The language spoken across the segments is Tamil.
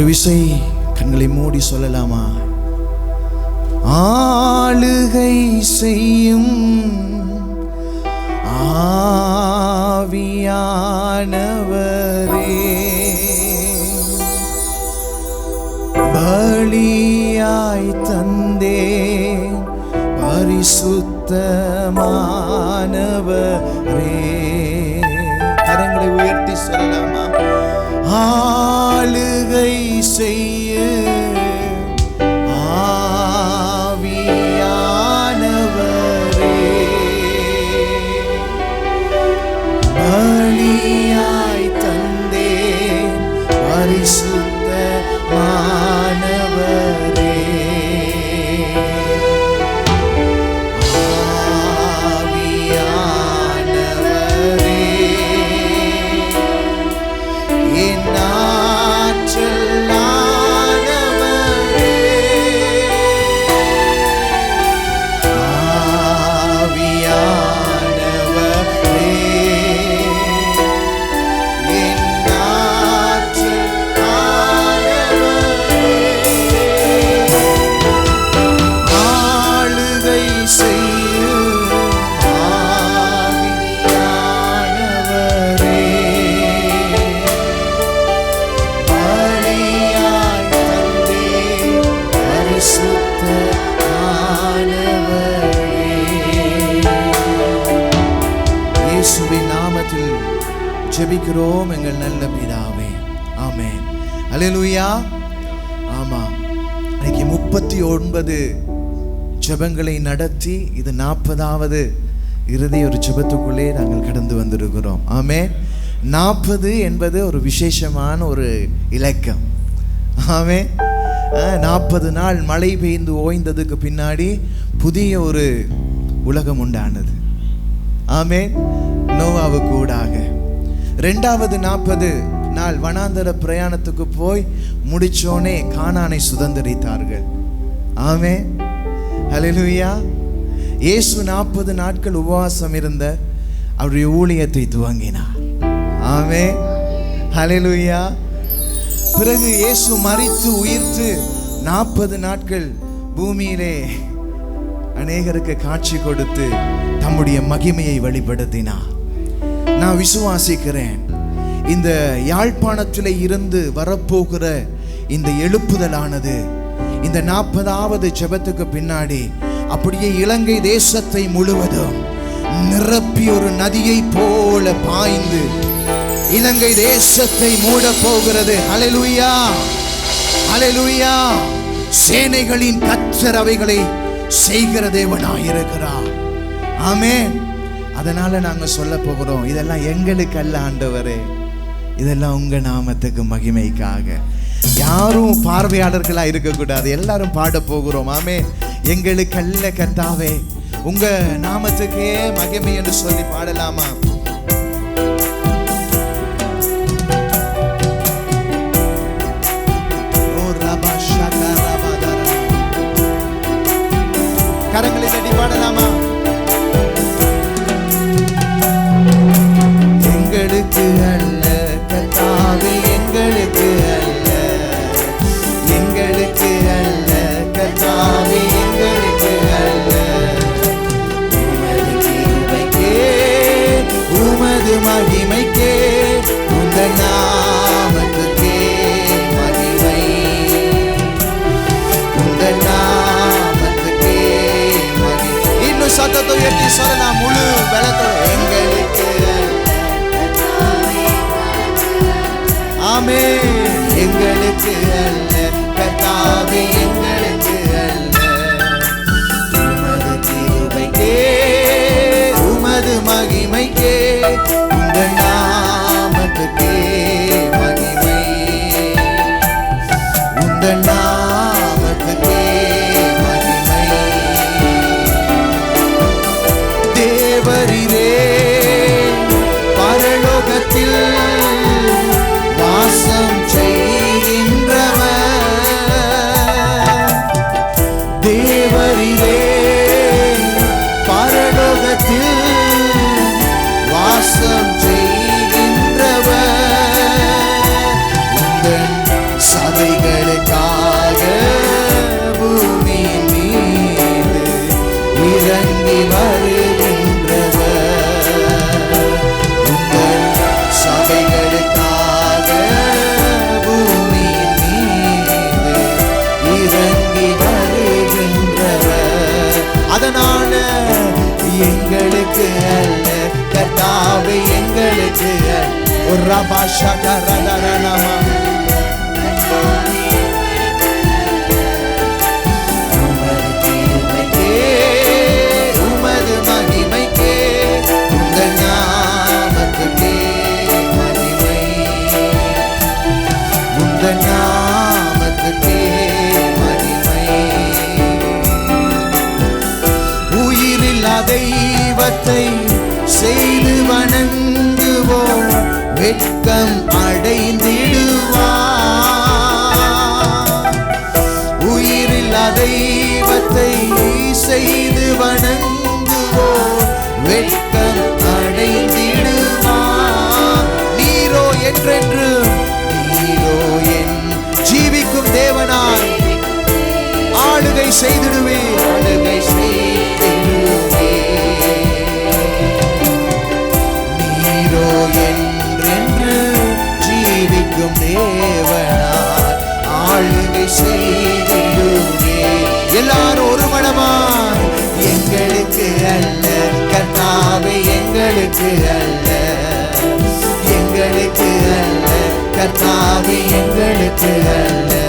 ஒரு விசை கண்களை மூடி சொல்லலாமா? ஆளுகை செய்யும் ஆவியானவரே. பலியாய் தந்தே பரிசுத்தமானவரே. கரங்களை உயர்த்தி சொல்லலாமா? ஆ செய்ய ஜெபிக்கிறோம் எங்கள் நல்ல பிதாவே. ஆமே அல்லேலூயா ஆமாம் இன்னைக்கு முப்பத்தி ஒன்பது ஜெபங்களை நடத்தி இது நாற்பதாவது இறுதி ஒரு ஜெபத்துக்குள்ளே நாங்கள் கடந்து வந்திருக்கிறோம். ஆமே நாற்பது என்பது ஒரு விசேஷமான ஒரு இலக்கம். ஆமே நாற்பது நாள் மழை பெய்ந்து ஓய்ந்ததுக்கு பின்னாடி புதிய ஒரு உலகம் உண்டானது. ஆமே நோவாவுக்கு ஊடாக. ரெண்டாவது நாற்பது நாள் வனாந்தர பிரயாணத்துக்கு போய் முடிச்சோனே கானானை சுதந்திரித்தார்கள். ஆமே ஹalleluya. இயேசு நாற்பது நாட்கள் உபவாசம் இருந்த அவருடைய ஊழியத்தை துவங்கினார். ஆமே ஹalleluya. பிறகு இயேசு மறித்து உயிர்த்து நாற்பது நாட்கள் பூமியிலே அநேகருக்கு காட்சி கொடுத்து தம்முடைய மகிமையை வெளிப்படுத்தினார். நான் விசுவாசிக்கிறேன். இந்த யாழ்ப்பாணத்திலே இருந்து வரப்போகிற இந்த எழுப்புதலானது இந்த நாற்பதாவது ஜபத்துக்கு பின்னாடி அப்படியே இலங்கை தேசத்தை முழுவதும் நிரப்பி ஒரு நதியை போல பாய்ந்து இலங்கை தேசத்தை மூட போகிறது ஹalleluya ஹalleluya. சேனைகளின் கர்த்தர் அவைகளை செய்கிற தேவனாயிருக்கிறார். ஆமேன். அதனால நாங்கள் சொல்ல போகிறோம் இதெல்லாம் எங்களுக்கு அல்ல ஆண்டவரே. இதெல்லாம் உங்க நாமத்துக்கு மகிமைக்காக. யாரும் பார்வையாளர்களா இருக்கக்கூடாது. எல்லாரும் பாட போகிறோம். ஆமே எங்களுக்கு அல்ல கத்தாவே. உங்க நாமத்துக்கே மகிமை என்று சொல்லி பாடலாமா? சத்தத்தை நான் முழு பலத்தோட எங்களுக்கு. ஆமே எங்களுக்கு அல்ல கத்தாவே எங்க எங்களுக்கு அல்ல. கர்த்தாவே எங்களுக்கு ஒரு ரபா ஷகரதரணமா வெட்கம் அடைந்திடுவா உயிரில் தெய்வத்தை செய்து வணங்க எங்களுக்கு அல்ல. எங்களுக்கு அல்ல. கத்தாவி எங்களுக்கு அல்ல.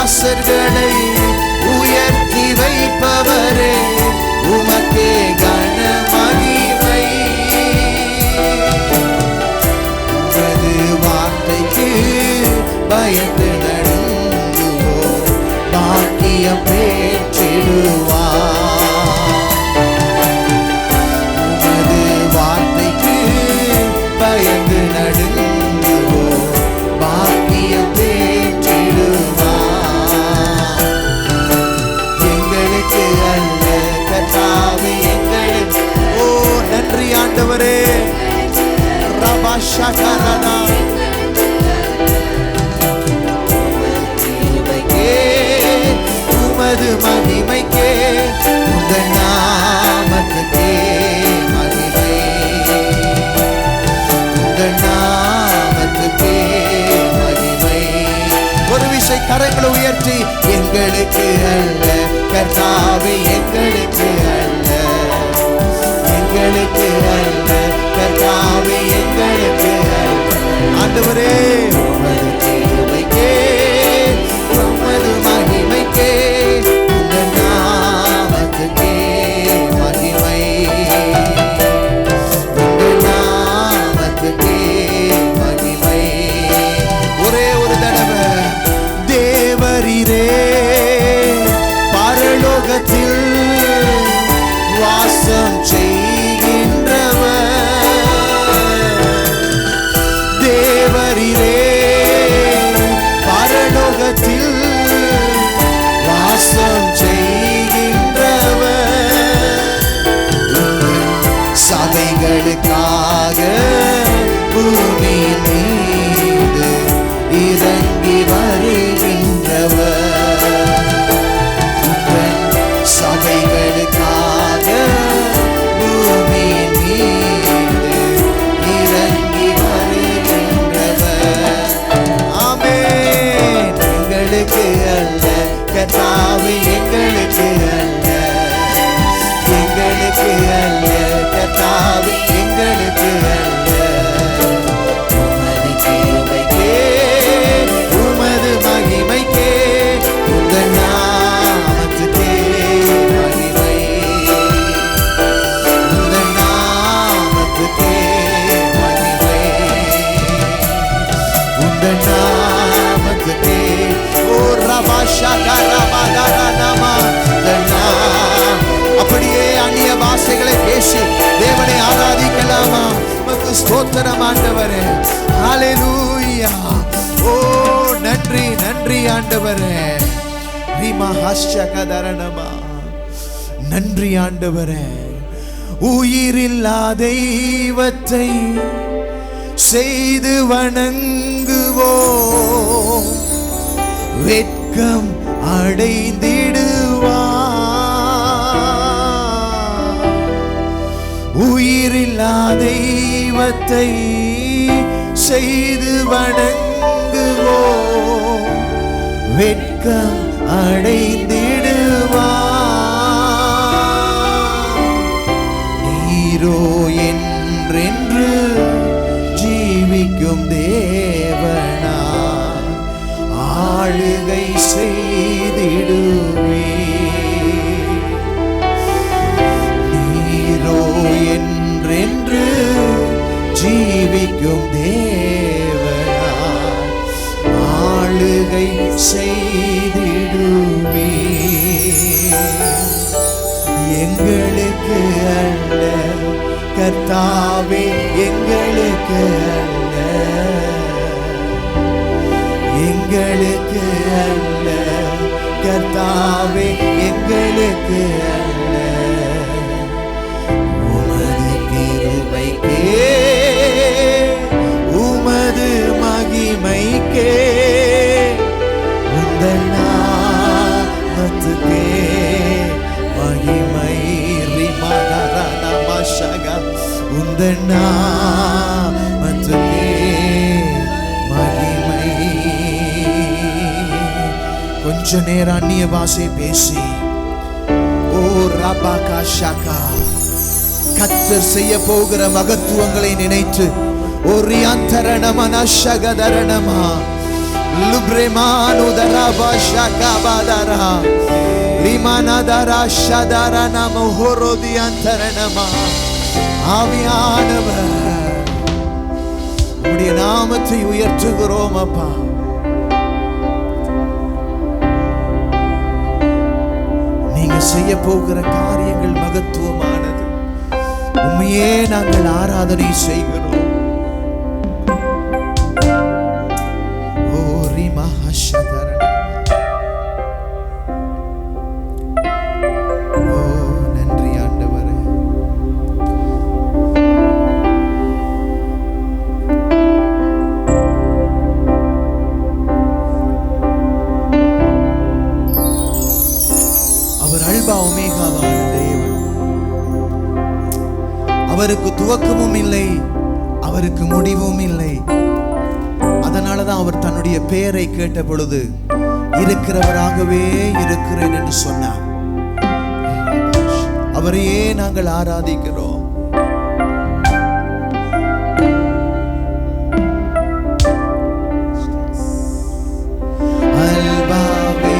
தாசர்களை உயர்த்தி வைப்பவரே உமக்கே கனமகிமை. உமது வார்த்தைக்கு பயந்து நடந்துவோ பாக்கியம் பேற்றிடுவார். பற்றி எங்களுக்கு அல்ல. கர்த்தாவே எங்களுக்கு அல்ல. எங்களுக்கு அல்ல. கர்த்தாவே எங்களுக்கு அல்ல. ஆண்டவரே மழையாக பூமி மீது இறங்கி வருகின்றவர். சபைகளுக்காக பூமி மீது இறங்கி வருகின்றவர். ஆமே எங்களுக்கு அல்ல கத்தாவே நன்றி ஆண்டவர உயிரில்லா தெய்வத்தை செய்து வணங்குவோ வெட்கம் அடைந்திடுவா உயிரில்லா தெய்வத்தை செய்து வணங்குவோ வெட்கம் அடைந்திடுவா நீரோ என்றென்று ஜீவிக்கும் தேவனா. ஆளுகை செய்திடு கொஞ்ச நேரம் அந்நிய பாஷை பேசி ஓ ரபாகா ஷாகா கத்தர் செய்ய போகிற மகத்துவங்களை நினைத்து ஒரியாந்தரணமனஷகதரணமா லுப்ரெமானுதரபா ஷகபதரா லிமனதரா ஷதரணம ஹொரோதியந்தரணமா ஆவியானவர் உடைய நாமத்தை உயர்த்துகிறோம் அப்பா நீர் செய்ய போகிற காரியங்கள் மகத்துவமானது உண்மையே நாங்கள் ஆராதனை செய்கிறோம் ஓ ரிமஹஷதரண. துவக்கமும் இல்லை அவருக்கு முடிவும் இல்லை. அதனாலதான் அவர் தன்னுடைய பெயரை கேட்ட பொழுது இருக்கிறவராகவே இருக்கிறேன் என்று சொன்னார். அவரையே நாங்கள் ஆராதிக்கிறோம். அல்பாவே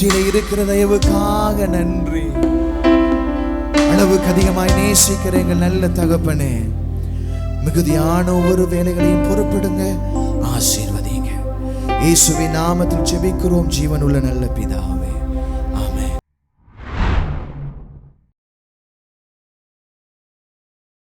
நெற்றியில இருக்கிற தயவுக்காக நன்றி. அளவுக்கு அதிகமாய் நேசிக்கிற எங்கள் நல்ல தகப்பனே மிகுதியான ஒவ்வொரு வேலைகளையும் பொறுப்பிடுங்க ஆசீர்வதிங்க. இயேசுவின் நாமத்தில் ஜெபிக்கிறோம் ஜீவனுள்ள நல்ல பிதா.